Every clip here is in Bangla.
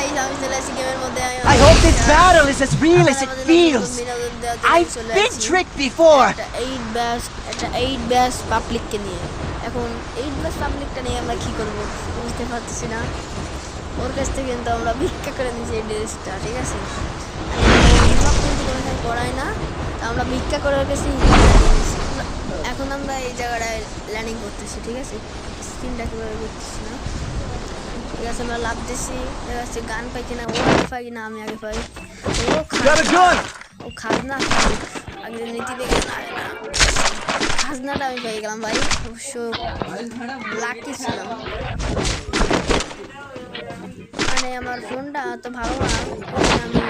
গাইস আমি চলে আসি গেমের মধ্যে I hope this battle is as real as it feels. I've been tricked before. একটা এইট ব্যাস একটা এইট ব্যাস পাবলিককে নিয়ে এখন এইট ব্যাস পাবলিকটা নিয়ে আমরা কি করব বুঝতে পারতেছি না ওর কাছ থেকে কিন্তু আমরা ভিক্ষা করে নিয়েছি এই ড্রেসটা ঠিক আছে করাই না তা আমরা ভিক্ষা করে ওর কাছে। এখন আমরা এই জায়গাটায় ল্যান্ডিং করতেছি ঠিক আছে স্ক্রিনটা কীভাবে করতেছি না ঠিক আছে আমরা লাভ দিচ্ছি ঠিক আছে গান পাই কিনা ও পাই কিনা আমি আগে পাই। ও. ও খাজনা আগে নীতি দেখে না। খাজনাটা আমি পেয়ে গেলাম ভাই অবশ্য লাকি ছিলাম। মানে আমার ফোনটা তো ভালো না আমি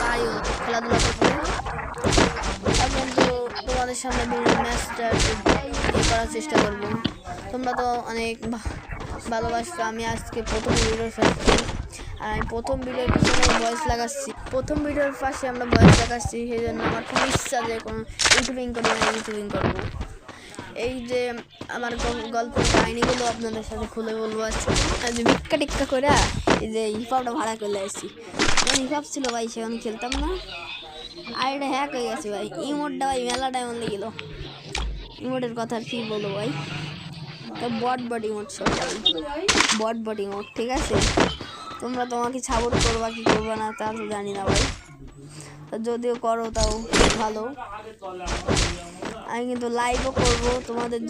পাইও খেলাধুলা করতে আর কিন্তু তোমাদের সামনে ম্যাচটা ইয়ে করার চেষ্টা করব। তোমরা তো অনেক ভা- ভালোবাসছো, আমি আজকে প্রথম ভিডিও ফেলছি আর আমি প্রথম ভিডিওর পিছনে ভয়েস লাগাচ্ছি। প্রথম ভিডিওর পাশে আমরা ভয়েস লাগাচ্ছি, সেই জন্য আমার খুব ইচ্ছা যে কোনো ইউটিউবিং করব না ইউটিউবিং করব। এই যে আমার গল্পের কাহিনিগুলো আপনাদের সাথে খুলে বলব আজকে। যে ভিক্ষা টিক্কা করে এই যে হিপহপটা ভাড়া করে আসছি। যখন হিপহপ ছিল ভাই সেখানে খেলতাম না। আর এটা হ্যাক হয়ে গেছে ভাই। ইমোটটা ভাই মেলা টাইম গেল ইমোটের কথা আর কি বলব ভাই? বট বট বডি ভাই বট বডি মোট ঠিক আছে? তোমরা তোমাকে সাপোর্ট করবা কি করবা না তা তো জানি না ভাই। তা যদিও করো তাও ভালো। আমি কিন্তু লাইভও করব তোমাদের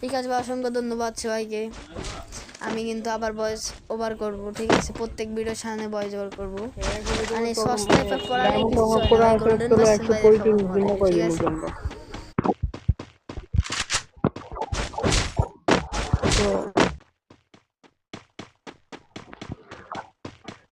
ঠিক আছে অসংখ্য ধন্যবাদ সবাইকে আমি কিন্তু আবার বয়স ওভার করব ঠিক আছে প্রত্যেক ভিডিওর সামনে বয়স ওভার করব মানে হয় ঠিক আছে তো